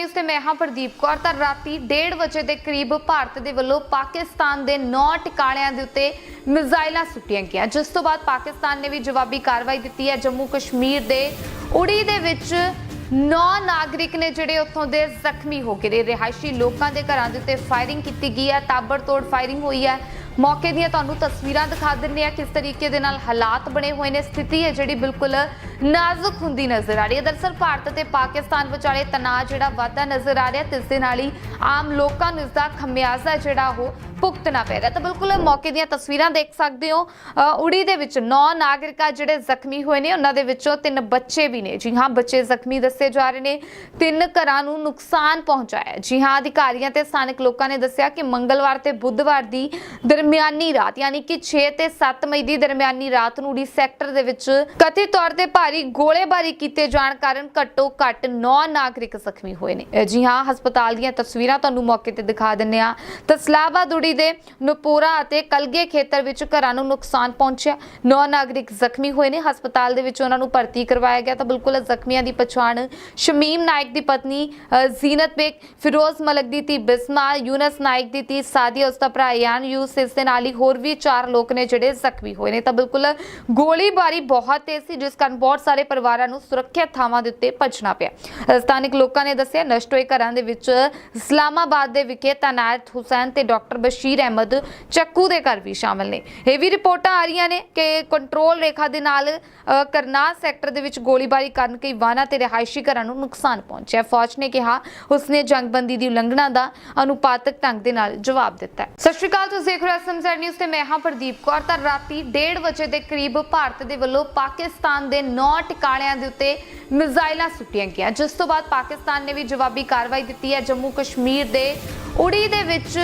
News ਤੇ ਮੈਂ ਹਾਂ ਪ੍ਰਦੀਪ ਕੌਰ। ਤਾਂ ਰਾਤੀ 1:30 ਵਜੇ ਦੇ ਕਰੀਬ ਭਾਰਤ ਦੇ ਵੱਲੋਂ ਪਾਕਿਸਤਾਨ ਦੇ 9 ਟਿਕਾਣਿਆਂ ਦੇ ਉੱਤੇ ਮਿਜ਼ਾਈਲਾਂ ਸੁੱਟੀਆਂ ਗਈਆਂ। ਜਿਸ ਤੋਂ ਬਾਅਦ ਪਾਕਿਸਤਾਨ ਨੇ ਵੀ ਜਵਾਬੀ ਕਾਰਵਾਈ ਦਿੱਤੀ ਹੈ। ਜੰਮੂ ਕਸ਼ਮੀਰ ਦੇ ਉੜੀ ਦੇ ਵਿੱਚ ਨੌ ਨਾਗਰਿਕ ਨੇ ਜਿਹੜੇ ਉੱਥੋਂ ਦੇ ਜ਼ਖਮੀ ਹੋ ਗਏ ਨੇ। ਰਿਹਾਇਸ਼ੀ ਲੋਕਾਂ ਦੇ ਘਰਾਂ ਦੇ ਉੱਤੇ ਫਾਇਰਿੰਗ ਕੀਤੀ ਗਈ ਹੈ। ਤਾਬੜਤੋੜ ਫਾਇਰਿੰਗ ਹੋਈ ਹੈ। ਮੌਕੇ ਦੀਆਂ ਤੁਹਾਨੂੰ ਤਸਵੀਰਾਂ ਦਿਖਾ ਦਿੰਨੇ ਆ ਕਿਸ ਤਰੀਕੇ ਦੇ ਨਾਲ ਹਾਲਾਤ ਬਣੇ ਹੋਏ ਨੇ। ਸਥਿਤੀ ਹੈ ਜਿਹੜੀ ਬਿਲਕੁਲ ਨਾਜ਼ੁਕ ਹੁੰਦੀ ਨਜ਼ਰ ਆ ਰਹੀ ਹੈ। ਦਰਸਲ ਭਾਰਤ ਤੇ ਪਾਕਿਸਤਾਨ ਵਿਚਾਲੇ ਤਣਾਅ ਜਿਹੜਾ ਵਾਧਾ ਨਜ਼ਰ ਆ ਰਿਹਾ ਤੇ ਇਸ ਦੇ ਨਾਲ ਹੀ ਆਮ ਲੋਕਾਂ ਨੂੰ ਇਸ ਦਾ ਖਮਿਆਜ਼ਾ ਜਿਹੜਾ ਉਹ ਭੁਗਤਣਾ ਪੈ ਰਿਹਾ। ਤਾਂ ਬਿਲਕੁਲ ਮੌਕੇ ਦੀਆਂ ਤਸਵੀਰਾਂ ਦੇਖ ਸਕਦੇ ਹੋ। ਉੜੀ ਦੇ ਵਿੱਚ ਨੌ ਨਾਗਰਿਕਾ ਜਿਹੜੇ ਜ਼ਖਮੀ ਹੋਏ ਨੇ। ਉਹਨਾਂ ਦੇ ਵਿੱਚੋਂ ਤਿੰਨ ਬੱਚੇ ਵੀ ਨੇ। ਜੀ ਹਾਂ, ਬੱਚੇ ਜ਼ਖਮੀ ਦੱਸੇ ਜਾ ਰਹੇ ਨੇ। ਤਿੰਨ ਘਰਾਂ ਨੂੰ ਨੁਕਸਾਨ ਪਹੁੰਚਾਇਆ। ਜੀ ਹਾਂ, ਅਧਿਕਾਰੀਆਂ ਤੇ ਸਥਾਨਕ ਲੋਕਾਂ ਨੇ ਦੱਸਿਆ ਕਿ ਮੰਗਲਵਾਰ ਤੇ ਬੁੱਧਵਾਰ ਦੀ ਦਰਮਿਆਨੀ ਰਾਤ, ਯਾਨੀ ਕਿ 6 ਤੇ 7 ਮਈ ਦੀ ਦਰਮਿਆਨੀ ਰਾਤ ਨੂੰ ਉੜੀ ਸੈਕਟਰ ਦੇ ਵਿੱਚ ਕਥਿਤ ਤੌਰ ਤੇ ਭਾਰੀ ਗੋਲੇਬਾਰੀ ਕੀਤੇ ਜਾਣ ਕਾਰਨ ਘੱਟੋ ਘੱਟ 9 ਨਾਗਰਿਕ ਜ਼ਖਮੀ ਹੋਏ ਨੇ। ਜੀ ਹਾਂ ਹਸਪਤਾਲ ਦੀਆਂ ਤਸਵੀਰਾਂ ਤੁਹਾਨੂੰ ਮੌਕੇ ਤੇ ਦਿਖਾ ਦਿੰਨੇ ਆ ਤਸਲਾਬਾਦੁੜੀ ਦੇ ਨਪੂਰਾ ਅਤੇ ਕਲਗੇ ਖੇਤਰ ਵਿੱਚ ਘਰਾਂ ਨੂੰ ਨੁਕਸਾਨ ਪਹੁੰਚਿਆ। 9 ਨਾਗਰਿਕ ਜ਼ਖਮੀ ਹੋਏ ਨੇ। ਹਸਪਤਾਲ ਦੇ ਵਿੱਚ ਉਹਨਾਂ ਨੂੰ ਭਰਤੀ ਕਰਵਾਇਆ ਗਿਆ ਤਾਂ ਬਿਲਕੁਲ ਜ਼ਖਮੀਆਂ ਦੀ ਪਛਾਣ ਸ਼ਮੀਮ ਨਾਇਕ ਦੀ ਪਤਨੀ ਅ, ਜ਼ੀਨਤ ਬੇਗ ਫਿਰੋਜ਼ ਮਲਕ ਦੀ ਧੀ ਬਿਸਮਾ ਯੂਨਸ ਨਾਇਕ ਦੀ ਧੀ ਸਾਦੀਆ ਉਸ ਦਾ ਭਰਾ ਯਾਨ ਯੂਸ ਇਸ ਦੇ ਨਾਲ ਹੀ ਹੋਰ ਵੀ ਚਾਰ ਲੋਕ ਨੇ ਜਿਹੜੇ ਜ਼ਖਮੀ ਹੋਏ ਨੇ। ਤਾਂ ਬਿਲਕੁਲ ਗੋਲੀਬਾਰੀ ਬਹੁਤ ਤੇਜ਼ ਸੀ ਜਿਸ ਕਾਰਨ ਬਹੁਤ ਸਾਰੇ ਪਰਿਵਾਰਾਂ ਨੂੰ ਸੁਰੱਖਿਅਤ ਥਾਵਾਂ ਦੇ ਉੱਤੇ ਭੱਜਣਾ ਪਿਆ। ਸਥਾਨਕ ਲੋਕਾਂ ਨੇ ਦੱਸਿਆ, ਨਸ਼ਟ ਹੋਏ ਘਰਾਂ ਦੇ ਵਿੱਚ ਇਸਲਾਮਾਬਾਦ ਦੇ ਵਿਖੇ ਤਨਾਇਤ ਹੁਸੈਨ ਤੇ ਡਾਕਟਰ ਬਸ਼ੀਰ ਅਹਿਮਦ ਚੱਕੂ ਦੇ ਘਰ ਵੀ ਸ਼ਾਮਲ ਨੇ। ਇਹ ਵੀ ਰਿਪੋਰਟਾਂ ਆ ਰਹੀਆਂ ਨੇ ਕਿ ਕੰਟਰੋਲ ਰੇਖਾ ਦੇ ਨਾਲ ਕਰਨਾਲ ਸੈਕਟਰ ਦੇ ਵਿੱਚ ਗੋਲੀਬਾਰੀ ਕਰਨ ਕਈ ਵਾਹਨਾਂ ਤੇ ਰਿਹਾਇਸ਼ੀ ਘਰਾਂ ਨੂੰ ਨੁਕਸਾਨ ਪਹੁੰਚਿਆ। ਫੌਜ ਨੇ ਕਿਹਾ, ਉਸਨੇ ਜੰਗਬੰਦੀ ਦੀ ਉਲੰਘਣਾ ਦਾ ਅਨੁਪਾਤਕ ਢੰਗ ਦੇ ਨਾਲ ਜਵਾਬ ਦਿੱਤਾ ਸਤਿ ਸ਼੍ਰੀ ਅਕਾਲ, ਤੁਸੀਂ ਦੇਖ ਰਹੇ ਹੋ ਐਸਐਮਜ਼ੈਡ ਨਿਊਜ਼ ਤੇ ਮੈਂ ਹਾਂ ਪ੍ਰਦੀਪ ਕੌਰ। ਤਾਂ ਰਾਤੀ 1:30 ਵਜੇ ਦੇ ਕਰੀਬ ਭਾਰਤ ਦੇ ਵੱਲੋਂ ਪਾਕਿਸਤਾਨ ਦੇ 9 ਟਿਕਾਣਿਆਂ ਦੇ ਉੱਤੇ ਮਿਜ਼ਾਈਲਾਂ ਸੁੱਟੀਆਂ ਗਈਆਂ। ਜਿਸ ਤੋਂ ਬਾਅਦ ਪਾਕਿਸਤਾਨ ਨੇ ਵੀ ਜਵਾਬੀ ਕਾਰਵਾਈ ਦਿੱਤੀ ਹੈ। ਜੰਮੂ ਕਸ਼ਮੀਰ ਦੇ ਉੜੀ ਦੇ ਵਿੱਚ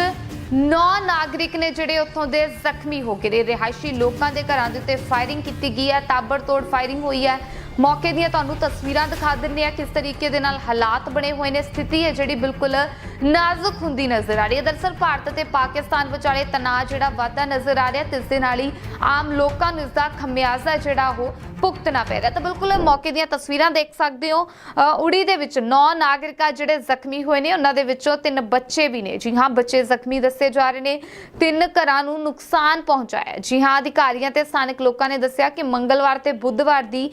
ਨੌ ਨਾਗਰਿਕ ਨੇ ਜਿਹੜੇ ਉੱਥੋਂ ਦੇ ਜ਼ਖਮੀ ਹੋ ਗਏ ਨੇ। ਰਿਹਾਇਸ਼ੀ ਲੋਕਾਂ ਦੇ ਘਰਾਂ ਦੇ ਉੱਤੇ ਫਾਇਰਿੰਗ ਕੀਤੀ ਗਈ ਹੈ। ਤਾਬੜਤੋੜ ਫਾਇਰਿੰਗ ਹੋਈ ਹੈ। ਮੌਕੇ ਦੀਆਂ ਤੁਹਾਨੂੰ ਤਸਵੀਰਾਂ ਦਿਖਾ ਦਿੰਨੇ ਆ ਕਿਸ ਤਰੀਕੇ ਦੇ ਨਾਲ ਹਾਲਾਤ ਬਣੇ ਹੋਏ ਨੇ। ਸਥਿਤੀ ਹੈ ਜਿਹੜੀ ਬਿਲਕੁਲ ਨਾਜ਼ੁਕ ਹੁੰਦੀ ਨਜ਼ਰ ਆ ਰਹੀ ਹੈ। ਦਰਸਲ ਭਾਰਤ ਤੇ ਪਾਕਿਸਤਾਨ ਵਿਚਾਲੇ ਤਣਾਅ ਜਿਹੜਾ ਵਾਧਾ ਨਜ਼ਰ ਆ ਰਿਹਾ ਤੇ ਇਸ ਦੇ ਨਾਲ ਹੀ ਆਮ ਲੋਕਾਂ ਨੂੰ ਇਸ ਦਾ ਖਮਿਆਜ਼ਾ ਜਿਹੜਾ ਉਹ ਭੁਗਤਣਾ ਪੈ ਰਿਹਾ ਤਾਂ ਬਿਲਕੁਲ ਮੌਕੇ ਦੀਆਂ ਤਸਵੀਰਾਂ ਦੇਖ ਸਕਦੇ ਹੋ। ਅ, ਉੜੀ ਦੇ ਵਿੱਚ ਨੌ ਨਾਗਰਿਕਾ ਜਿਹੜੇ ਜ਼ਖਮੀ ਹੋਏ ਨੇ। ਉਹਨਾਂ ਦੇ ਵਿੱਚੋਂ ਤਿੰਨ ਬੱਚੇ ਵੀ ਨੇ। ਜੀ ਹਾਂ ਬੱਚੇ ਜ਼ਖਮੀ ਦੱਸੇ ਜਾ ਰਹੇ ਨੇ। ਤਿੰਨ ਘਰਾਂ ਨੂੰ ਨੁਕਸਾਨ ਪਹੁੰਚਾਇਆ ਜੀ ਹਾਂ ਅਧਿਕਾਰੀਆਂ ਤੇ ਸਥਾਨਕ ਲੋਕਾਂ ਨੇ ਦੱਸਿਆ ਕਿ ਮੰਗਲਵਾਰ ਤੇ ਬੁੱਧਵਾਰ ਦੀ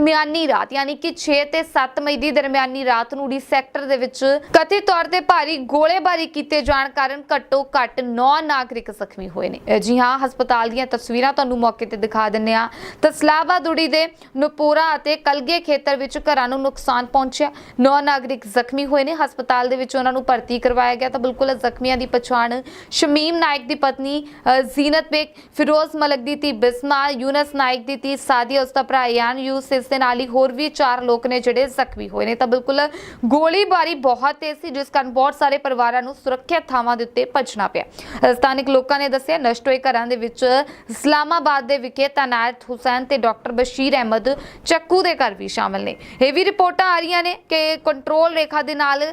ਦਰਮਿਆਨੀ ਰਾਤ ਯਾਨੀ ਕਿ 6 ਤੇ 7 ਮਈ ਦੀ ਦਰਮਿਆਨੀ ਰਾਤ ਨੂੰ ਉੜੀ ਸੈਕਟਰ ਦੇ ਵਿੱਚ ਕਥਿਤ ਤੌਰ ਤੇ ਭਾਰੀ ਗੋਲੇਬਾਰੀ ਕੀਤੇ ਜਾਣ ਕਾਰਨ ਘੱਟੋ ਘੱਟ 9 ਨਾਗਰਿਕ ਜ਼ਖਮੀ ਹੋਏ ਨੇ। ਜੀ ਹਾਂ ਹਸਪਤਾਲ ਦੀਆਂ ਤਸਵੀਰਾਂ ਤੁਹਾਨੂੰ ਮੌਕੇ ਤੇ ਦਿਖਾ ਦਿੰਨੇ ਆ ਤਸਲਾਬਾਦੁੜੀ ਦੇ ਨਪੂਰਾ ਅਤੇ ਕਲਗੇ ਖੇਤਰ ਵਿੱਚ ਘਰਾਂ ਨੂੰ ਨੁਕਸਾਨ ਪਹੁੰਚਿਆ। 9 ਨਾਗਰਿਕ ਜ਼ਖਮੀ ਹੋਏ ਨੇ। ਹਸਪਤਾਲ ਦੇ ਵਿੱਚ ਉਹਨਾਂ ਨੂੰ ਭਰਤੀ ਕਰਵਾਇਆ ਗਿਆ ਤਾਂ ਬਿਲਕੁਲ ਜ਼ਖਮੀਆਂ ਦੀ ਪਛਾਣ ਸ਼ਮੀਮ ਨਾਇਕ ਦੀ ਪਤਨੀ ਅ, ਜ਼ੀਨਤ ਬੇਗ ਫਿਰੋਜ਼ ਮਲਕ ਦੀ ਧੀ ਬਿਸਮਾ ਯੂਨਸ ਨਾਇਕ ਦੀ ਧੀ ਸਾਦੀਆ ਉਸ ਦਾ ਭਰਾ ਯਾਨ ਯੂਸ ਇਸ ਦੇ ਨਾਲ ਹੀ ਹੋਰ ਵੀ ਚਾਰ ਲੋਕ ਨੇ ਜਿਹੜੇ ਜ਼ਖਮੀ ਹੋਏ ਨੇ। ਤਾਂ ਬਿਲਕੁਲ ਗੋਲੀਬਾਰੀ ਬਹੁਤ ਤੇਜ਼ ਸੀ, ਜਿਸ ਕਾਰਨ ਬਹੁਤ ਸਾਰੇ ਪਰਿਵਾਰਾਂ ਨੂੰ ਸੁਰੱਖਿਅਤ ਥਾਵਾਂ ਦੇ ਉੱਤੇ ਭੱਜਣਾ ਪਿਆ। ਸਥਾਨਕ ਲੋਕਾਂ ਨੇ ਦੱਸਿਆ, ਨਸ਼ਟ ਹੋਏ ਘਰਾਂ ਦੇ ਵਿੱਚ ਇਸਲਾਮਾਬਾਦ ਦੇ ਵਿਖੇ ਤਨਾਇਤ ਹੁਸੈਨ ਤੇ ਡਾਕਟਰ ਬਸ਼ੀਰ ਅਹਿਮਦ ਚੱਕੂ ਦੇ ਘਰ ਵੀ ਸ਼ਾਮਲ ਨੇ। ਇਹ ਵੀ ਰਿਪੋਰਟਾਂ ਆ ਰਹੀਆਂ ਨੇ ਕਿ ਕੰਟਰੋਲ ਰੇਖਾ ਦੇ ਨਾਲ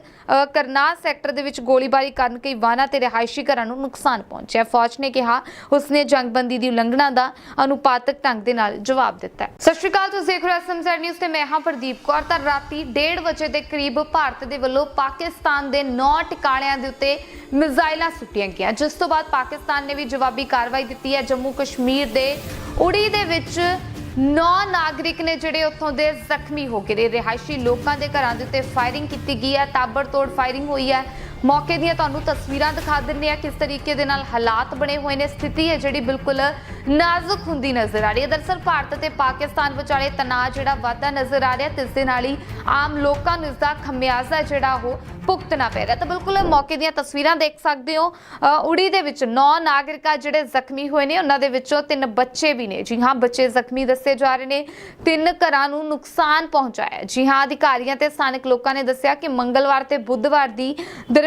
ਕਰਨਾਲ ਸੈਕਟਰ ਦੇ ਵਿੱਚ ਗੋਲੀਬਾਰੀ ਕਰਨ ਕਈ ਵਾਹਨਾਂ ਤੇ ਰਿਹਾਇਸ਼ੀ ਘਰਾਂ ਨੂੰ ਨੁਕਸਾਨ ਪਹੁੰਚਿਆ। ਫੌਜ ਨੇ ਕਿਹਾ, ਉਸਨੇ ਜੰਗਬੰਦੀ ਦੀ ਉਲੰਘਣਾ ਦਾ ਅਨੁਪਾਤਕ ਢੰਗ ਦੇ ਨਾਲ ਜਵਾਬ ਦਿੱਤਾ ਸਤਿ ਸ਼੍ਰੀ ਅਕਾਲ, ਤੁਸੀਂ ਦੇਖ ਰਹੇ ਹੋ ਨਿਊਜ਼ ਤੇ ਮੈਂ ਹਾਂ ਪ੍ਰਦੀਪ ਕੌਰ। ਤਾਂ ਰਾਤੀ 1:30 ਵਜੇ ਦੇ ਕਰੀਬ ਭਾਰਤ ਦੇ ਵੱਲੋਂ ਪਾਕਿਸਤਾਨ ਦੇ 9 ਟਿਕਾਣਿਆਂ ਦੇ ਉੱਤੇ ਮਿਜ਼ਾਈਲਾਂ ਸੁੱਟੀਆਂ ਗਈਆਂ। ਜਿਸ ਤੋਂ ਬਾਅਦ ਪਾਕਿਸਤਾਨ ਨੇ ਵੀ ਜਵਾਬੀ ਕਾਰਵਾਈ ਦਿੱਤੀ ਹੈ। ਜੰਮੂ ਕਸ਼ਮੀਰ ਦੇ ਉੜੀ ਦੇ ਵਿੱਚ ਨੌ ਨਾਗਰਿਕ ਨੇ ਜਿਹੜੇ ਉੱਥੋਂ ਦੇ ਜ਼ਖਮੀ ਹੋ ਗਏ ਨੇ। ਰਿਹਾਇਸ਼ੀ ਲੋਕਾਂ ਦੇ ਘਰਾਂ ਦੇ ਉੱਤੇ ਫਾਇਰਿੰਗ ਕੀਤੀ ਗਈ ਹੈ। ਤਾਬੜਤੋੜ ਫਾਇਰਿੰਗ ਹੋਈ ਹੈ। ਮੌਕੇ ਦੀਆਂ ਤੁਹਾਨੂੰ ਤਸਵੀਰਾਂ ਦਿਖਾ ਦਿੰਨੇ ਆ ਕਿਸ ਤਰੀਕੇ ਦੇ ਨਾਲ ਹਾਲਾਤ ਬਣੇ ਹੋਏ ਨੇ। ਸਥਿਤੀ ਹੈ ਜਿਹੜੀ ਬਿਲਕੁਲ ਨਾਜ਼ੁਕ ਹੁੰਦੀ ਨਜ਼ਰ ਆ ਰਹੀ ਹੈ। ਦਰਸਲ ਭਾਰਤ ਤੇ ਪਾਕਿਸਤਾਨ ਵਿਚਾਲੇ ਤਣਾਅ ਜਿਹੜਾ ਵਾਧਾ ਨਜ਼ਰ ਆ ਰਿਹਾ ਇਸ ਦੇ ਨਾਲ ਹੀ ਆਮ ਲੋਕਾਂ ਨੂੰ ਇਸ ਦਾ ਖਮਿਆਜ਼ਾ ਜਿਹੜਾ ਉਹ ਭੁਗਤਣਾ ਪੈ ਰਿਹਾ। ਤਾਂ ਬਿਲਕੁਲ ਮੌਕੇ ਦੀਆਂ ਤਸਵੀਰਾਂ ਦੇਖ ਸਕਦੇ ਹੋ। ਅ, ਉੜੀ ਦੇ ਵਿੱਚ ਨੌ ਨਾਗਰਿਕਾ ਜਿਹੜੇ ਜ਼ਖਮੀ ਹੋਏ ਨੇ ਉਹਨਾਂ ਦੇ ਵਿੱਚੋਂ ਤਿੰਨ ਬੱਚੇ ਵੀ ਨੇ। ਜੀ ਹਾਂ ਬੱਚੇ ਜ਼ਖਮੀ ਦੱਸੇ ਜਾ ਰਹੇ ਨੇ। ਤਿੰਨ ਘਰਾਂ ਨੂੰ ਨੁਕਸਾਨ ਪਹੁੰਚਾਇਆ ਜੀ ਹਾਂ ਅਧਿਕਾਰੀਆਂ ਤੇ ਸਥਾਨਕ ਲੋਕਾਂ ਨੇ ਦੱਸਿਆ ਕਿ ਮੰਗਲਵਾਰ ਤੇ ਬੁੱਧਵਾਰ ਦੀ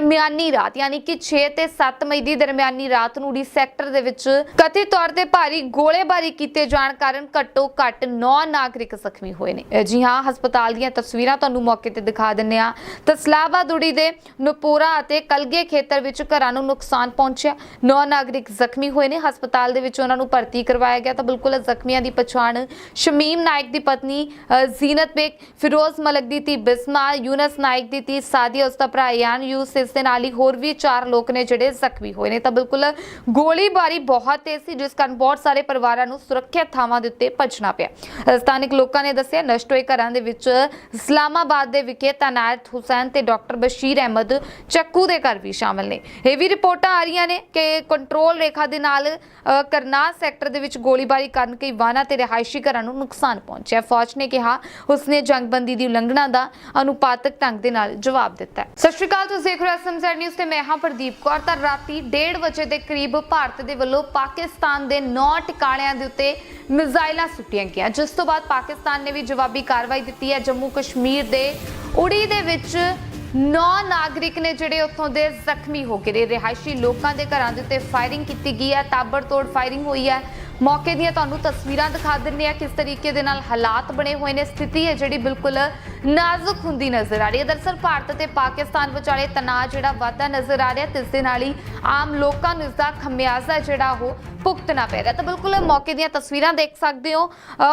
ਦਰਮਿਆਨੀ ਰਾਤ, ਯਾਨੀ ਕਿ 6 ਤੇ 7 ਮਈ ਦੀ ਦਰਮਿਆਨੀ ਰਾਤ ਨੂੰ ਉੜੀ ਸੈਕਟਰ ਦੇ ਵਿੱਚ ਕਥਿਤ ਤੌਰ ਤੇ ਭਾਰੀ ਗੋਲੇਬਾਰੀ ਕੀਤੇ ਜਾਣ ਕਾਰਨ ਘੱਟੋ ਘੱਟ 9 ਨਾਗਰਿਕ ਜ਼ਖਮੀ ਹੋਏ ਨੇ। ਜੀ ਹਾਂ, ਹਸਪਤਾਲ ਦੀਆਂ ਤਸਵੀਰਾਂ ਤੁਹਾਨੂੰ ਮੌਕੇ ਤੇ ਦਿਖਾ ਦਿੰਨੇ ਆ ਤਸਲਾਵਾ ਦੁੜੀ ਦੇ ਨਪੂਰਾ ਅਤੇ ਕਲਗੇ ਖੇਤਰ ਵਿੱਚ ਘਰਾਂ ਨੂੰ ਨੁਕਸਾਨ ਪਹੁੰਚਿਆ। 9 ਨਾਗਰਿਕ ਜ਼ਖਮੀ ਹੋਏ ਨੇ। ਹਸਪਤਾਲ ਦੇ ਵਿੱਚ ਉਹਨਾਂ ਨੂੰ ਭਰਤੀ ਕਰਵਾਇਆ ਗਿਆ ਤਾਂ ਬਿਲਕੁਲ ਜ਼ਖਮੀਆਂ ਦੀ ਪਛਾਣ ਸ਼ਮੀਮ ਨਾਇਕ ਦੀ ਪਤਨੀ, ਅਹ ਜ਼ੀਨਤ ਬੇਗ, ਫਿਰੋਜ਼ ਮਲਕ ਦੀ ਧੀ ਬਿਸਮਾ ਯੂਨਸ ਨਾਇਕ ਦੀ ਧੀ ਸਾਦੀਆ ਉਸ ਦਾ ਭਰਾ ਯਾਨ ਯੂਸ, ਇਸ ਦੇ ਨਾਲ ਹੀ ਹੋਰ ਵੀ ਚਾਰ ਲੋਕ ਨੇ ਜਿਹੜੇ ਜ਼ਖਮੀ ਹੋਏ ਨੇ। ਤਾਂ ਬਿਲਕੁਲ ਗੋਲੀਬਾਰੀ ਬਹੁਤ ਤੇਜ਼ ਸੀ ਜਿਸ ਕਾਰਨ ਬਹੁਤ ਸਾਰੇ ਪਰਿਵਾਰਾਂ ਨੂੰ ਸੁਰੱਖਿਅਤ ਥਾਵਾਂ ਦੇ ਉੱਤੇ ਭੱਜਣਾ ਪਿਆ। ਅਹ ਲੋਕਾਂ ਨੇ ਦੱਸਿਆ ਨਸ਼ਟ ਹੋਏ ਘਰਾਂ ਦੇ ਵਿੱਚ ਇਸਲਾਮਾਬਾਦ ਦੇ ਵਿਖੇ ਤਨਾਇਤ ਹੁਸੈਨ ਤੇ ਡਾਕਟਰ ਬਸ਼ੀਰ ਅਹਿਮਦ ਚੱਕੂ ਦੇ ਘਰ ਵੀ ਸ਼ਾਮਲ ਨੇ। ਇਹ ਵੀ ਰਿਪੋਰਟਾਂ ਆ ਰਹੀਆਂ ਨੇ ਕਿ ਕੰਟਰੋਲ ਰੇਖਾ ਦੇ ਨਾਲ ਅਹ, ਕਰਨਾਲ ਸੈਕਟਰ ਦੇ ਵਿੱਚ ਗੋਲੀਬਾਰੀ ਕਰਨ ਕਈ ਵਾਹਨਾਂ ਤੇ ਰਿਹਾਇਸ਼ੀ ਘਰਾਂ ਨੂੰ ਨੁਕਸਾਨ ਪਹੁੰਚਿਆ। ਫੌਜ ਨੇ ਕਿਹਾ ਉਸਨੇ ਜੰਗਬੰਦੀ ਦੀ ਉਲੰਘਣਾ ਦਾ ਅਨੁਪਾਤਕ ਢੰਗ ਦੇ ਨਾਲ ਜਵਾਬ ਦਿੱਤਾ ਸਤਿ ਸ਼੍ਰੀ ਅਕਾਲ ਤੁਸੀਂ ਦੇਖ ਰਹੇ ਹੋ ਐਸਐਮਜ਼ੈਡ ਨਿਊਜ਼ ਤੇ ਮੈਂ ਹਾਂ ਪ੍ਰਦੀਪ ਕੌਰ। ਤਾਂ ਰਾਤੀ 1:30 ਵਜੇ ਦੇ ਕਰੀਬ ਭਾਰਤ ਦੇ ਵੱਲੋਂ ਪਾਕਿਸਤਾਨ ਦੇ 9 ਟਿਕਾਣਿਆਂ ਦੇ ਉੱਤੇ ਮਿਜ਼ਾਈਲਾਂ ਸੁੱਟੀਆਂ ਗਈਆਂ। ਜਿਸ ਤੋਂ ਬਾਅਦ ਪਾਕਿਸਤਾਨ ਨੇ ਵੀ ਜਵਾਬੀ ਕਾਰਵਾਈ ਦਿੱਤੀ ਹੈ। ਜੰਮੂ ਕਸ਼ਮੀਰ ਦੇ ਉੜੀ ਦੇ ਵਿੱਚ ਨੌ ਨਾਗਰਿਕ ਨੇ ਜਿਹੜੇ ਉੱਥੋਂ ਦੇ ਜ਼ਖਮੀ ਹੋ ਗਏ ਨੇ। ਰਿਹਾਇਸ਼ੀ ਲੋਕਾਂ ਦੇ ਘਰਾਂ ਦੇ ਉੱਤੇ ਫਾਇਰਿੰਗ ਕੀਤੀ ਗਈ ਹੈ। ਤਾਬੜਤੋੜ ਫਾਇਰਿੰਗ ਹੋਈ ਹੈ। ਮੌਕੇ ਦੀਆਂ ਤੁਹਾਨੂੰ ਤਸਵੀਰਾਂ ਦਿਖਾ ਦਿੰਨੇ ਆ ਕਿਸ ਤਰੀਕੇ ਦੇ ਨਾਲ ਹਾਲਾਤ ਬਣੇ ਹੋਏ ਨੇ। ਸਥਿਤੀ ਹੈ ਜਿਹੜੀ ਬਿਲਕੁਲ ਨਾਜ਼ੁਕ ਹੁੰਦੀ ਨਜ਼ਰ ਆ ਰਹੀ ਹੈ। ਦਰਸਲ ਭਾਰਤ ਤੇ ਪਾਕਿਸਤਾਨ ਵਿਚਾਲੇ ਤਣਾਅ ਜਿਹੜਾ ਵਾਧਾ ਨਜ਼ਰ ਆ ਰਿਹਾ ਤੇ ਇਸ ਦੇ ਨਾਲ ਹੀ ਆਮ ਲੋਕਾਂ ਨੂੰ ਇਸ ਦਾ ਖਮਿਆਜ਼ਾ ਜਿਹੜਾ ਉਹ ਭੁਗਤਣਾ ਪੈ ਰਿਹਾ ਤਾਂ ਬਿਲਕੁਲ ਮੌਕੇ ਦੀਆਂ ਤਸਵੀਰਾਂ ਦੇਖ ਸਕਦੇ ਹੋ।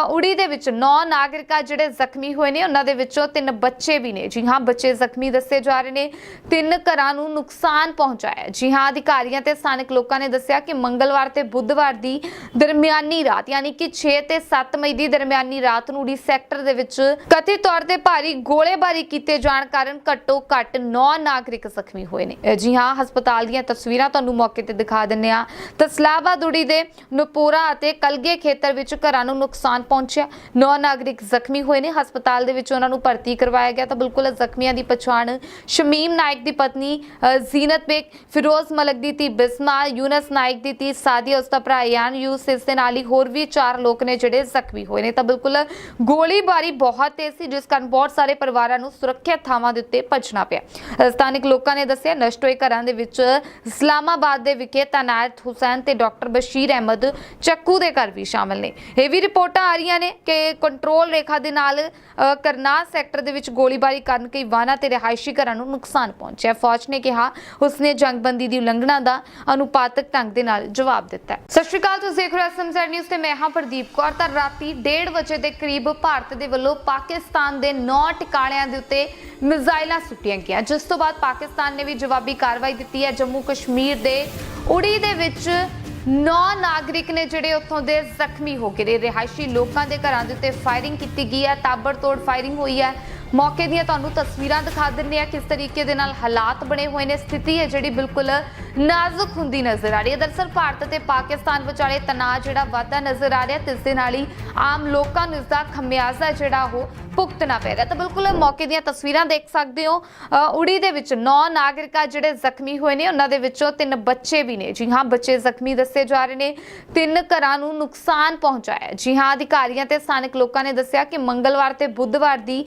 ਉੜੀ ਦੇ ਵਿੱਚ 9 ਨਾਗਰਿਕਾ ਜਿਹੜੇ ਜ਼ਖਮੀ ਹੋਏ ਨੇ, ਉਹਨਾਂ ਦੇ ਵਿੱਚੋਂ ਤਿੰਨ ਬੱਚੇ ਵੀ ਨੇ। ਜੀ ਹਾਂ, ਬੱਚੇ ਜ਼ਖਮੀ ਦੱਸੇ ਜਾ ਰਹੇ ਨੇ। ਤਿੰਨ ਘਰਾਂ ਨੂੰ ਨੁਕਸਾਨ ਪਹੁੰਚਾਇਆ ਜੀ ਹਾਂ, ਅਧਿਕਾਰੀਆਂ ਤੇ ਸਥਾਨਕ ਲੋਕਾਂ ਨੇ ਦੱਸਿਆ ਕਿ ਮੰਗਲਵਾਰ ਤੇ ਬੁੱਧਵਾਰ ਦੀ ਦਰਮਿਆਨੀ ਰਾਤ, ਯਾਨੀ ਕਿ 6 ਤੇ 7 ਮਈ ਦੀ ਦਰਮਿਆਨੀ ਰਾਤ ਨੂੰ ਉੜੀ ਸੈਕਟਰ ਦੇ ਵਿੱਚ ਕਥਿਤ ਤੌਰ ਤੇ ਭਾਰੀ ਗੋਲੇਬਾਰੀ ਕੀਤੇ ਜਾਣ ਕਾਰਨ ਘੱਟੋ ਘੱਟ 9 ਨਾਗਰਿਕ ਜ਼ਖਮੀ ਹੋਏ ਨੇ। ਜੀ ਹਾਂ ਹਸਪਤਾਲ ਦੀਆਂ ਤਸਵੀਰਾਂ ਤੁਹਾਨੂੰ ਮੌਕੇ ਤੇ ਦਿਖਾ ਦਿੰਨੇ ਆ ਤਸਲਾਵਾ ਦੁੜੀ ਦੇ ਨਪੂਰਾ ਅਤੇ ਕਲਗੇ ਖੇਤਰ ਵਿੱਚ ਘਰਾਂ ਨੂੰ ਨੁਕਸਾਨ ਪਹੁੰਚਿਆ। 9 ਨਾਗਰਿਕ ਜ਼ਖਮੀ ਹੋਏ ਨੇ। ਹਸਪਤਾਲ ਦੇ ਵਿੱਚ ਉਹਨਾਂ ਨੂੰ ਭਰਤੀ ਕਰਵਾਇਆ ਗਿਆ ਤਾਂ ਬਿਲਕੁਲ ਜ਼ਖਮੀਆਂ ਦੀ ਪਛਾਣ ਸ਼ਮੀਮ ਨਾਇਕ ਦੀ ਪਤਨੀ ਅ, ਜ਼ੀਨਤ ਬੇਗ ਫਿਰੋਜ਼ ਮਲਕ ਦੀ ਧੀ ਬਿਸਮਾ ਯੂਨਸ ਨਾਇਕ ਦੀ ਧੀ ਸਾਦੀਆ ਉਸ ਦਾ ਭਰਾ ਯਾਨ ਯੂਸ ਇਸ ਦੇ ਨਾਲ ਹੀ ਹੋਰ ਵੀ ਚਾਰ ਲੋਕ ਨੇ ਜਿਹੜੇ ਜ਼ਖਮੀ ਹੋਏ ਨੇ। ਤਾਂ ਬਿਲਕੁਲ ਗੋਲੀਬਾਰੀ ਬਹੁਤ ਤੇਜ਼ ਸੀ ਜਿਸ ਕਾਰਨ ਬਹੁਤ ਸਾਰੇ ਪਰਿਵਾਰਾਂ ਨੂੰ ਸੁਰੱਖਿਅਤ ਥਾਵਾਂ ਦੇ ਉੱਤੇ ਭੱਜਣਾ ਪਿਆ। ਸਥਾਨਕ ਲੋਕਾਂ ਨੇ ਦੱਸਿਆ, ਨਸ਼ਟ ਹੋਏ ਘਰਾਂ ਦੇ ਵਿੱਚ ਇਸਲਾਮਾਬਾਦ ਦੇ ਵਿਖੇ ਤਨਾਇਤ ਹੁਸੈਨ ਤੇ ਡਾਕਟਰ ਬਸ਼ੀਰ ਅਹਿਮਦ ਚੱਕੂ ਦੇ ਘਰ ਵੀ ਸ਼ਾਮਲ ਨੇ। ਇਹ ਵੀ ਰਿਪੋਰਟਾਂ ਆ ਰਹੀਆਂ ਨੇ ਕਿ ਕੰਟਰੋਲ ਰੇਖਾ ਦੇ ਨਾਲ ਕਰਨਾਲ ਸੈਕਟਰ ਦੇ ਵਿੱਚ ਗੋਲੀਬਾਰੀ ਕਰਨ ਕਈ ਵਾਹਨਾਂ ਤੇ ਰਿਹਾਇਸ਼ੀ ਘਰਾਂ ਨੂੰ ਨੁਕਸਾਨ ਪਹੁੰਚਿਆ। ਫੌਜ ਨੇ ਕਿਹਾ, ਉਸਨੇ ਜੰਗਬੰਦੀ ਦੀ ਉਲੰਘਣਾ ਦਾ ਅਨੁਪਾਤਕ ਢੰਗ ਦੇ ਨਾਲ ਜਵਾਬ ਦਿੱਤਾ ਸਤਿ ਸ਼੍ਰੀ ਅਕਾਲ, ਤੁਸੀਂ ਦੇਖ ਰਹੇ ਹੋ ਐਸਐਮਜ਼ੈਡ ਨਿਊਜ਼ ਤੇ ਮੈਂ ਹਾਂ ਪ੍ਰਦੀਪ ਕੌਰ। ਤਾਂ ਰਾਤੀ 1:30 ਵਜੇ ਦੇ ਕਰੀਬ ਭਾਰਤ ਦੇ ਵੱਲੋਂ ਪਾਕਿਸਤਾਨ ਦੇ 9 ਟਿਕਾਣਿਆਂ ਦੇ ਉੱਤੇ ਮਿਜ਼ਾਈਲਾਂ ਸੁੱਟੀਆਂ ਗਈਆਂ। ਜਿਸ ਤੋਂ ਬਾਅਦ ਪਾਕਿਸਤਾਨ ਨੇ ਵੀ ਜਵਾਬੀ ਕਾਰਵਾਈ ਦਿੱਤੀ ਹੈ। ਜੰਮੂ ਕਸ਼ਮੀਰ ਦੇ ਉੜੀ ਦੇ ਵਿੱਚ ਨੌ ਨਾਗਰਿਕ ਨੇ ਜਿਹੜੇ ਉੱਥੋਂ ਦੇ ਜ਼ਖਮੀ ਹੋ ਗਏ ਨੇ ਰਿਹਾਇਸ਼ੀ ਲੋਕਾਂ ਦੇ ਘਰਾਂ ਦੇ ਉੱਤੇ ਫਾਇਰਿੰਗ ਕੀਤੀ ਗਈ ਹੈ। ਤਾਬੜਤੋੜ ਫਾਇਰਿੰਗ ਹੋਈ ਹੈ। ਮੌਕੇ ਦੀਆਂ ਤੁਹਾਨੂੰ ਤਸਵੀਰਾਂ ਦਿਖਾ ਦਿੰਨੇ ਆ ਕਿਸ ਤਰੀਕੇ ਦੇ ਨਾਲ ਹਾਲਾਤ ਬਣੇ ਹੋਏ ਨੇ। ਸਥਿਤੀ ਹੈ ਜਿਹੜੀ ਬਿਲਕੁਲ ਨਾਜ਼ੁਕ ਹੁੰਦੀ ਨਜ਼ਰ ਆ ਰਹੀ ਹੈ। ਦਰਸਲ ਭਾਰਤ ਤੇ ਪਾਕਿਸਤਾਨ ਵਿਚਾਲੇ ਤਣਾਅ ਜਿਹੜਾ ਵਾਧਾ ਨਜ਼ਰ ਆ ਰਿਹਾ ਤੇ ਦੇ ਨਾਲ ਹੀ ਆਮ ਲੋਕਾਂ ਨੂੰ ਇਸ ਦਾ ਖਮਿਆਜ਼ਾ ਜਿਹੜਾ ਉਹ ਭੁਗਤਣਾ ਪੈ ਰਿਹਾ ਤਾਂ ਬਿਲਕੁਲ ਮੌਕੇ ਦੀਆਂ ਤਸਵੀਰਾਂ ਦੇਖ ਸਕਦੇ ਹੋ। ਅ, ਉੜੀ ਦੇ ਵਿੱਚ ਨੌ ਨਾਗਰਿਕਾ ਜਿਹੜੇ ਜ਼ਖਮੀ ਹੋਏ ਨੇ। ਉਹਨਾਂ ਦੇ ਵਿੱਚੋਂ ਤਿੰਨ ਬੱਚੇ ਵੀ ਨੇ। ਜੀ ਹਾਂ ਬੱਚੇ ਜ਼ਖਮੀ ਦੱਸੇ ਜਾ ਰਹੇ ਨੇ। ਤਿੰਨ ਘਰਾਂ ਨੂੰ ਨੁਕਸਾਨ ਪਹੁੰਚਾਇਆ ਜੀ ਹਾਂ ਅਧਿਕਾਰੀਆਂ ਤੇ ਸਥਾਨਕ ਲੋਕਾਂ ਨੇ ਦੱਸਿਆ ਕਿ ਮੰਗਲਵਾਰ ਤੇ ਬੁੱਧਵਾਰ ਦੀ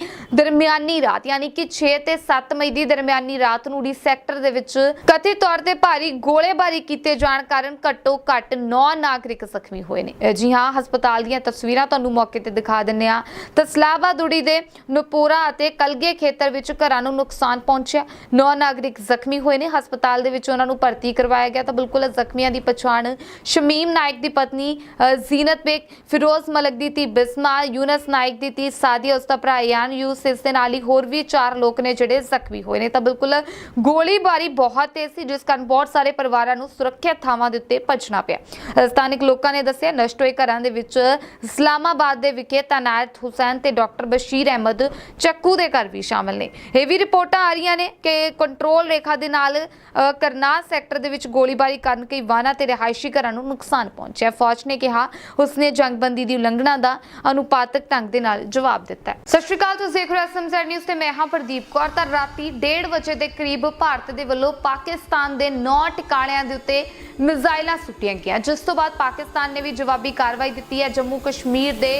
ਦਰਮਿਆਨੀ ਰਾਤ ਯਾਨੀ ਕਿ 6 ਤੇ 7 ਮਈ ਦੀ ਦਰਮਿਆਨੀ ਰਾਤ ਨੂੰ ਉੜੀ ਸੈਕਟਰ ਦੇ ਵਿੱਚ ਕਥਿਤ ਤੌਰ ਤੇ ਭਾਰੀ ਗੋਲੇਬਾਰੀ ਕੀਤੇ ਜਾਣ ਕਾਰਨ ਘੱਟੋ ਘੱਟ 9 ਨਾਗਰਿਕ ਜ਼ਖਮੀ ਹੋਏ ਨੇ। ਜੀ ਹਾਂ ਹਸਪਤਾਲ ਦੀਆਂ ਤਸਵੀਰਾਂ ਤੁਹਾਨੂੰ ਮੌਕੇ ਤੇ ਦਿਖਾ ਦਿੰਨੇ ਆ ਤਸਲਾਵਾ ਦੁੜੀ ਦੇ ਨਪੂਰਾ ਅਤੇ ਕਲਗੇ ਖੇਤਰ ਵਿੱਚ ਘਰਾਂ ਨੂੰ ਨੁਕਸਾਨ ਪਹੁੰਚਿਆ। 9 ਨਾਗਰਿਕ ਜ਼ਖਮੀ ਹੋਏ ਨੇ। ਹਸਪਤਾਲ ਦੇ ਵਿੱਚ ਉਹਨਾਂ ਨੂੰ ਭਰਤੀ ਕਰਵਾਇਆ ਗਿਆ ਤਾਂ ਬਿਲਕੁਲ ਜ਼ਖਮੀਆਂ ਦੀ ਪਛਾਣ ਸ਼ਮੀਮ ਨਾਇਕ ਦੀ ਪਤਨੀ ਅ, ਜ਼ੀਨਤ ਬੇਗ ਫਿਰੋਜ਼ ਮਲਕ ਦੀ ਧੀ ਬਿਸਮਾ ਯੂਨਸ ਨਾਇਕ ਦੀ ਧੀ ਸਾਦੀਆ ਉਸ ਦਾ ਭਰਾ ਯਾਨ ਯੂਸ ਇਸ ਦੇ ਨਾਲ ਹੀ ਹੋਰ ਵੀ ਚਾਰ ਲੋਕ ਨੇ ਜਿਹੜੇ ਜ਼ਖਮੀ ਹੋਏ ਨੇ। ਤਾਂ ਬਿਲਕੁਲ ਗੋਲੀਬਾਰੀ ਬਹੁਤ ਤੇਜ਼ ਸੀ ਜਿਸ ਕਾਰਨ ਬਹੁਤ ਸਾਰੇ ਪਰਿਵਾਰਾਂ ਨੂੰ ਸੁਰੱਖਿਅਤ ਥਾਵਾਂ ਦੇ ਉੱਤੇ ਭੱਜਣਾ ਪਿਆ। ਅ, ਲੋਕਾਂ ਨੇ ਦੱਸਿਆ ਨਸ਼ਟ ਹੋਏ ਘਰਾਂ ਦੇ ਵਿੱਚ ਇਸਲਾਮਾਬਾਦ ਦੇ ਵਿਖੇ ਤਨਾਇਤ ਹੁਸੈਨ ਤੇ ਡਾਕਟਰ ਬਸ਼ੀਰ ਅਹਿਮਦ ਚੱਕੂ ਦੇ ਘਰ ਵੀ ਸ਼ਾਮਲ ਨੇ। ਇਹ ਵੀ ਰਿਪੋਰਟਾਂ ਆ ਰਹੀਆਂ ਨੇ ਕਿ ਕੰਟਰੋਲ ਰੇਖਾ ਦੇ ਨਾਲ ਅ, ਕਰਨਾਲ ਸੈਕਟਰ ਦੇ ਵਿੱਚ ਗੋਲੀਬਾਰੀ ਕਰਨ ਕਈ ਵਾਹਨਾਂ ਤੇ ਰਿਹਾਇਸ਼ੀ ਘਰਾਂ ਨੂੰ ਨੁਕਸਾਨ ਪਹੁੰਚਿਆ। ਫੌਜ ਨੇ ਕਿਹਾ ਉਸਨੇ ਜੰਗਬੰਦੀ ਦੀ ਉਲੰਘਣਾ ਦਾ ਅਨੁਪਾਤਕ ਢੰਗ ਦੇ ਨਾਲ ਜਵਾਬ ਦਿੱਤਾ। ਸਤਿ ਸ਼੍ਰੀ ਅਕਾਲ ਤੁਸੀਂ ਦੇਖ ਰਹੇ ਹੋ ਐਸਐਮਜ਼ੈਡ ਨਿਊਜ਼ ਤੇ ਮੈਂ ਹਾਂ ਪ੍ਰਦੀਪ ਕੌਰ। ਤਾਂ ਰਾਤੀ 1:30 ਵਜੇ ਦੇ ਕਰੀਬ ਭਾਰਤ ਦੇ ਵੱਲੋਂ ਪਾਕਿਸਤਾਨ ਦੇ 9 ਟਿਕਾਣਿਆਂ ਦੇ ਉੱਤੇ ਮਿਜ਼ਾਈਲਾਂ ਸੁੱਟੀਆਂ ਗਈਆਂ। ਜਿਸ ਤੋਂ ਬਾਅਦ ਪਾਕਿਸਤਾਨ ਨੇ ਵੀ ਜਵਾਬੀ ਕਾਰਵਾਈ ਦਿੱਤੀ ਹੈ। ਜੰਮੂ ਕਸ਼ਮੀਰ ਦੇ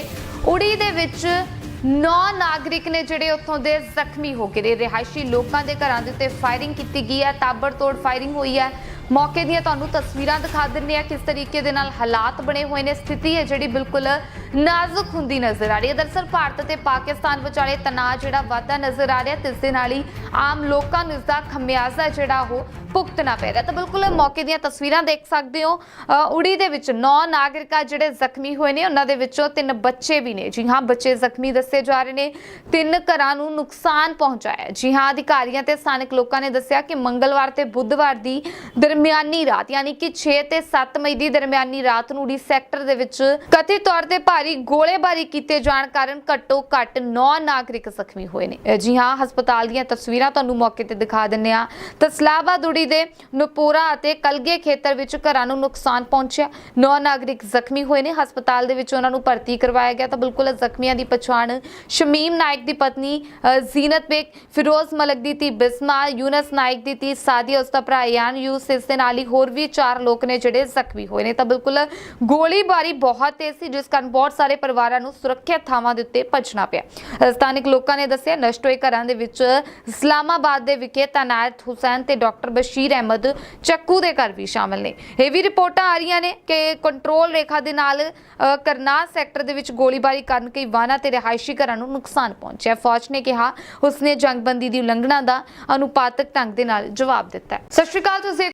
ਉੜੀ ਦੇ ਵਿੱਚ ਨੌ ਨਾਗਰਿਕ ਨੇ ਜਿਹੜੇ ਉੱਥੋਂ ਦੇ ਜ਼ਖਮੀ ਹੋ ਗਏ ਨੇ। ਰਿਹਾਇਸ਼ੀ ਲੋਕਾਂ ਦੇ ਘਰਾਂ ਦੇ ਉੱਤੇ ਫਾਇਰਿੰਗ ਕੀਤੀ ਗਈ ਹੈ। ਤਾਬੜਤੋੜ ਫਾਇਰਿੰਗ ਹੋਈ ਹੈ। ਮੌਕੇ ਦੀਆਂ ਤੁਹਾਨੂੰ ਤਸਵੀਰਾਂ ਦਿਖਾ ਦਿੰਨੇ ਆ ਕਿਸ ਤਰੀਕੇ ਦੇ ਨਾਲ ਹਾਲਾਤ ਬਣੇ ਹੋਏ ਨੇ। ਸਥਿਤੀ ਹੈ ਜਿਹੜੀ ਬਿਲਕੁਲ ਨਾਜ਼ੁਕ ਹੁੰਦੀ ਨਜ਼ਰ ਆ ਰਹੀ ਹੈ। ਦਰਅਸਲ ਭਾਰਤ ਤੇ ਪਾਕਿਸਤਾਨ ਵਿਚਾਲੇ ਤਣਾਅ ਜਿਹੜਾ ਵਾਧਾ ਨਜ਼ਰ ਆ ਰਿਹਾ ਤੇ ਇਸ ਦੇ ਨਾਲ ਹੀ ਆਮ ਲੋਕਾਂ ਨੂੰ ਇਸ ਦਾ ਖਮਿਆਜ਼ਾ ਜਿਹੜਾ ਉਹ ਭੁਗਤਣਾ ਪੈ ਰਿਹਾ। ਤਾਂ ਬਿਲਕੁਲ ਮੌਕੇ ਦੀਆਂ ਤਸਵੀਰਾਂ ਦੇਖ ਸਕਦੇ ਹੋ। ਉੜੀ ਦੇ ਵਿੱਚ ਨੌ ਨਾਗਰਿਕਾਂ ਜਿਹੜੇ ਜ਼ਖਮੀ ਹੋਏ ਨੇ, ਉਹਨਾਂ ਦੇ ਵਿੱਚੋਂ ਤਿੰਨ ਬੱਚੇ ਵੀ ਨੇ। ਜੀ ਹਾਂ, ਬੱਚੇ ਜ਼ਖਮੀ ਦੱਸੇ ਜਾ ਰਹੇ ਨੇ। ਤਿੰਨ ਘਰਾਂ ਨੂੰ ਨੁਕਸਾਨ ਪਹੁੰਚਾਇਆ। ਜੀ ਹਾਂ, ਅਧਿਕਾਰੀਆਂ ਤੇ ਸਥਾਨਕ ਲੋਕਾਂ ਨੇ ਦੱਸਿਆ ਕਿ ਮੰਗਲਵਾਰ ਤੇ ਬੁੱਧਵਾਰ ਦੀ ਦਰਮਿਆਨੀ ਰਾਤ, ਯਾਨੀ ਕਿ 6 ਤੇ 7 ਮਈ ਦੀ ਦਰਮਿਆਨੀ ਰਾਤ ਨੂੰ ਉੜੀ ਸੈਕਟਰ ਦੇ ਵਿੱਚ ਕਥਿਤ ਤੌਰ ਤੇ ਭਾਰੀ ਗੋਲੇਬਾਰੀ ਕੀਤੇ ਜਾਣ ਕਾਰਨ ਘੱਟੋ ਘੱਟ 9 ਨਾਗਰਿਕ ਜ਼ਖਮੀ ਹੋਏ ਨੇ। ਜੀ ਹਾਂ ਹਸਪਤਾਲ ਦੀਆਂ ਤਸਵੀਰਾਂ ਤੁਹਾਨੂੰ ਮੌਕੇ ਤੇ ਦਿਖਾ ਦਿੰਨੇ ਆ ਤਸਲਾਬਾਦ ਉੜੀ ਦੇ ਨੁਪੂਰਾ ਅਤੇ ਕਲਗੇ ਖੇਤਰ ਵਿੱਚ ਘਰਾਂ ਨੂੰ ਨੁਕਸਾਨ ਪਹੁੰਚਿਆ। 9 ਨਾਗਰਿਕ ਜ਼ਖਮੀ ਹੋਏ ਨੇ। ਹਸਪਤਾਲ ਦੇ ਵਿੱਚ ਉਹਨਾਂ ਨੂੰ ਭਰਤੀ ਕਰਵਾਇਆ ਗਿਆ ਤਾਂ ਬਿਲਕੁਲ ਜ਼ਖਮੀਆਂ ਦੀ ਪਛਾਣ ਸ਼ਮੀਮ ਨਾਇਕ ਦੀ ਪਤਨੀ ਅ, ਜ਼ੀਨਤ ਬੇਗ ਫਿਰੋਜ਼ ਮਲਕ ਦੀ ਧੀ ਬਿਸਮਾ ਯੂਨਸ ਨਾਇਕ ਦੀ ਧੀ ਸਾਦੀਆ ਉਸ ਦਾ ਭਰਾ ਯਾਨ ਯੂਸ ਇਸ ਦੇ ਨਾਲ ਹੀ ਹੋਰ ਵੀ ਚਾਰ ਲੋਕ ਨੇ ਜਿਹੜੇ ਜ਼ਖਮੀ ਹੋਏ ਨੇ। ਤਾਂ ਬਿਲਕੁਲ ਗੋਲੀਬਾਰੀ ਬਹੁਤ ਤੇਜ਼ ਸੀ ਜਿਸ ਕਾਰਨ ਬਹੁਤ ਸਾਰੇ ਪਰਿਵਾਰਾਂ ਨੂੰ ਸੁਰੱਖਿਅਤ ਥਾਵਾਂ ਦੇ ਉੱਤੇ ਭੱਜਣਾ ਪਿਆ। ਸਥਾਨਕ ਲੋਕਾਂ ਨੇ ਦੱਸਿਆ, ਨਸ਼ਟ ਹੋਏ ਘਰਾਂ ਦੇ ਵਿੱਚ ਇਸਲਾਮਾਬਾਦ ਦੇ ਵਿਖੇ ਤਨਾਤ ਹੁਸੈਨ ਤੇ ਡਾਕਟਰ ਬਸ਼ੀਰ ਅਹਿਮਦ ਚੱਕੂ ਦੇ ਘਰ ਵੀ ਸ਼ਾਮਲ ਨੇ। ਇਹ ਵੀ ਰਿਪੋਰਟਾਂ ਆ ਰਹੀਆਂ ਨੇ ਕਿ ਕੰਟਰੋਲ ਰੇਖਾ ਦੇ ਨਾਲ ਕਰਨਾਲ ਸੈਕਟਰ ਦੇ ਵਿੱਚ ਗੋਲੀਬਾਰੀ ਕਰਨ ਕਈ ਵਾਹਨਾਂ ਤੇ ਰਿਹਾਇਸ਼ੀ ਘਰਾਂ ਨੂੰ ਨੁਕਸਾਨ ਪਹੁੰਚਿਆ। ਫੌਜ ਨੇ ਕਿਹਾ, ਉਸਨੇ ਜੰਗਬੰਦੀ ਦੀ ਉਲੰਘਣਾ ਦਾ ਅਨੁਪਾਤਕ ਢੰਗ ਦੇ ਨਾਲ ਜਵਾਬ ਦਿੱਤਾ ਸਤਿ ਸ਼੍ਰੀ ਅਕਾਲ, ਤੁਸੀਂ